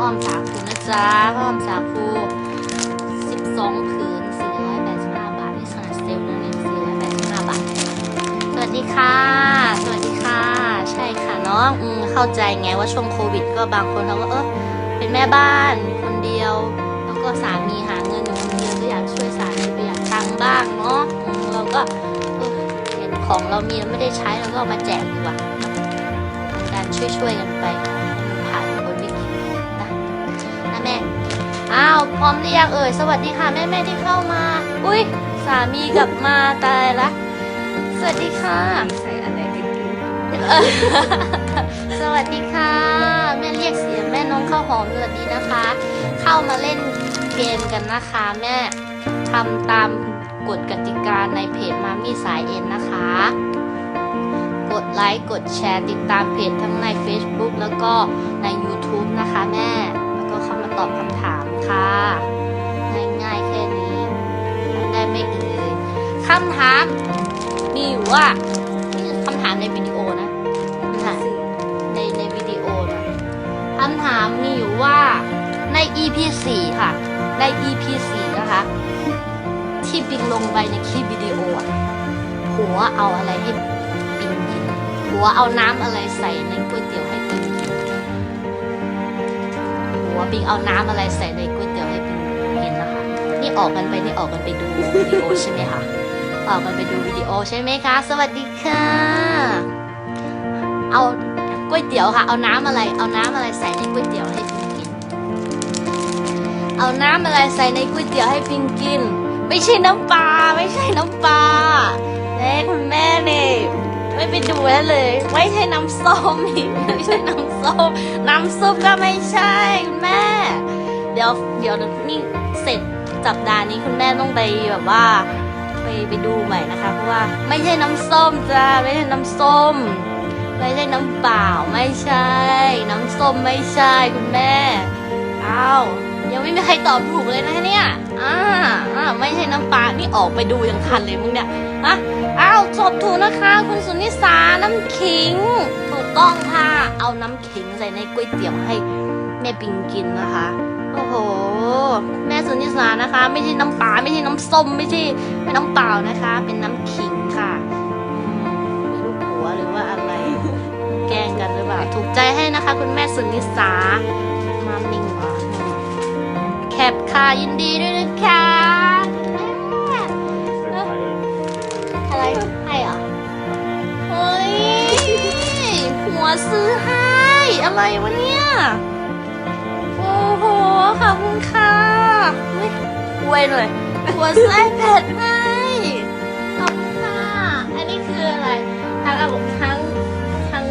อ้อมสาคูนะจ๊ะอ้อมสาคู12ผืน485 บาทนี่ขนาดเซลล์นะเนี่ย485 บาท สวัสดีค่ะ สวัสดีค่ะ ใช่ค่ะน้องอืมเข้าใจไงว่าช่วงโควิด ก็บางคนเขาก็เออเป็นแม่บ้านคนเดียว แล้วก็สามีหาเงินอยู่คนเดียวก็อยากช่วยสามีประหยัดตังค์บ้างเนาะเราก็เห็นของเรามีแล้วไม่ได้ใช้เราก็เอามาแจกดีกว่าการช่วยๆกันไป อ้าวพร้อมหรือยังเอ่ยสวัสดีค่ะแม่แม่ๆที่เข้ามา อุ้ยสามีกลับมาตายละ สวัสดีค่ะ ใส่อะไรไปกินสวัสดีค่ะ แม่เรียกเสียงแม่น้องข้าวหอมสวัสดีนะคะ เข้ามาเล่นเกมกันนะคะ แม่ทำตามกฎกติกาในเพจมามี่สายเอ็นนะคะ กดไลค์กดแชร์ติดตามเพจทั้งใน Facebook แล้วก็ใน YouTube นะคะแม่แล้ว ก็เข้ามาตอบคำถามค่ะ ง่ายๆแค่นี้ทำได้ไม่เอ่ยคำถามมีอยู่ว่านี่คือคำถามในวิดีโอนะคำถามในในวิดีโอนะคำถามมีอยู่ว่าใน EP 4ค่ะ ใน EP 4นะคะ ที่ปิงลงไปในคลิปวิดีโออะผัวเอาอะไรให้ปิงกินผัวเอาน้ำอะไรใส่ในก๋วยเตี๋ยวให้ ผัวปิงเอาน้ำอะไรใส่ในก๋วยเตี๋ยวให้ปิงกินนะคะ นี่ออกกันไปนี่ออกกันไปดูวิดีโอใช่ไหมคะออกกันไปดูวิดีโอใช่ไหมคะ สวัสดีค่ะ เอาก๋วยเตี๋ยวค่ะ เอาน้ำอะไร เอาน้ำอะไรใส่ในก๋วยเตี๋ยวให้พิงกิน เอาน้ำอะไรใส่ในก๋วยเตี๋ยวให้พิงกิน ไม่ใช่น้ำปลาไม่ใช่น้ำปลาเน่คุณแม่เนี่ย ไม่ไปดูแลเลย ไม่ใช่น้ำส้มอีกไม่ใช่น้ำส้มน้ำซุปก็ไม่ใช่คุณแม่ เดี๋ยวเดี๋ยวนี่เสร็จสัปดาห์นี้คุณแม่ต้องไปแบบว่า ไปไปดูใหม่นะคะ เพราะว่าไม่ใช่น้ำส้มจ้าไม่ใช่น้ำส้ม ไม่ใช่น้ำเปล่าไม่ใช่ น้ำส้มไม่ใช่คุณแม่อ้าว ยังไม่มีใครตอบถูกเลยนะเนี่ย อ่า อ่า ไม่ใช่น้ำปลา นี่ออกไปดูยังทันเลยมึงเนี่ยอะอ้าวตอบถูกนะคะ คุณสุนิสา น้ำขิง ถูกต้องค่ะ เอาน้ำขิงใส่ในก๋วยเตี๋ยวให้แม่ปิงกินนะคะ โอ้โห แม่สุนิสานะคะ ไม่ใช่น้ำปลา ไม่ใช่น้ำส้ม ไม่ใช่ไม่น้ำเปล่านะคะ เป็นน้ำขิงค่ะไม่รู้ผัวหรือว่าอะไร แกล้งกันหรือเปล่า ถูกใจให้นะคะ คุณแม่สุนิสา มามิงหรอ ปค่ะยินดีด้วยนะคะอะไรให้เหรอเฮ้ยผัวซื้อให้อะไรวะเนี่ย โอ้โหขอบคุณค่ะเฮ้ยอวยหน่อยหัวไส้เผ็ดให้ขอบคุณค่ะอันนี้คืออะไรทั้งอะบทั้งทั้ง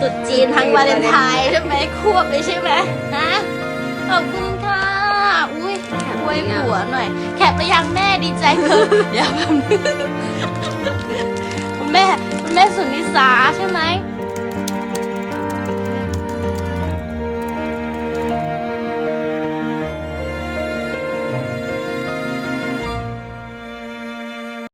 ตรุดจีนทั้งวาเลนไทน์ใช่ไหมควบเลยใช่ไหมฮะ ขอบคุณค่ะ อุ้ยอวยหัวหน่อย แคปไปยังแม่ดีใจเกินเดี๋ยวแบบนึงคุณแม่คุณแม่สุนิสาใช่ไหม